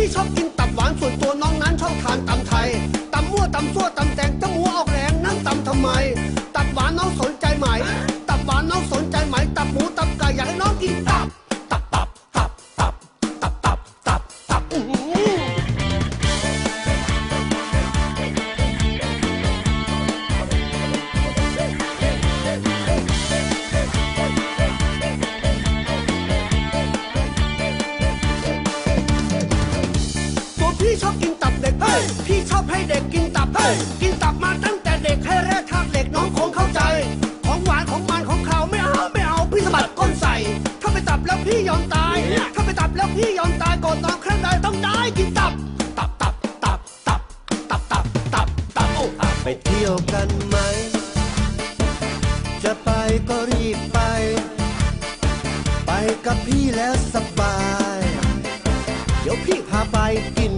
พี่ชอบกินตับหวานส่วนตัวน้องนั้นชอบทานตำไทยตำมั่วตำซั่วตำแตงตำหัวออกแรงนั่งตำทำไม พี่ชอบกินตับเด็กเฮ้ยพี่ชอบให้เด็กกินตับเฮ้ยกินตับมาตั้งแต่เด็กให้แรกทากเด็กน้องคงเข้าใจ ของหวานของมันของเขาไม่เอาไม่เอาพี่สะบัดก้นใส่ถ้าไปตับแล้วพี่ยอมตาย ถ้าไปตับแล้วพี่ยอมตายก่อนนอนครั้งใดต้องได้กินตับตับตับตับตับตับตับตับตับโอ้ไปเที่ยวกันไหม จะไปก็รีบไป ไปกับพี่แล้วสบาย เดี๋ยวพี่พาไปกิน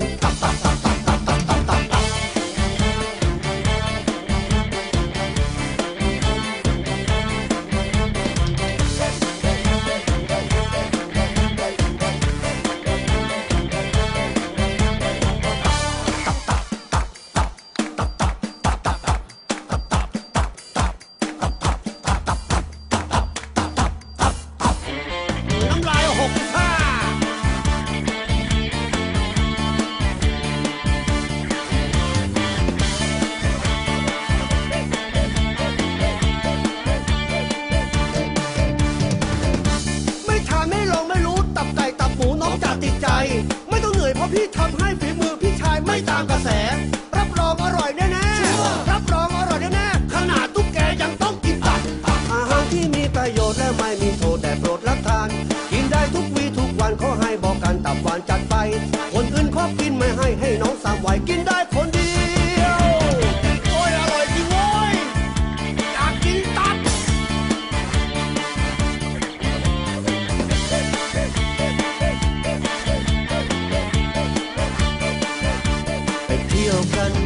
พี่ทำให้ฝีมือพี่ชายไม่ตามกระแส broken.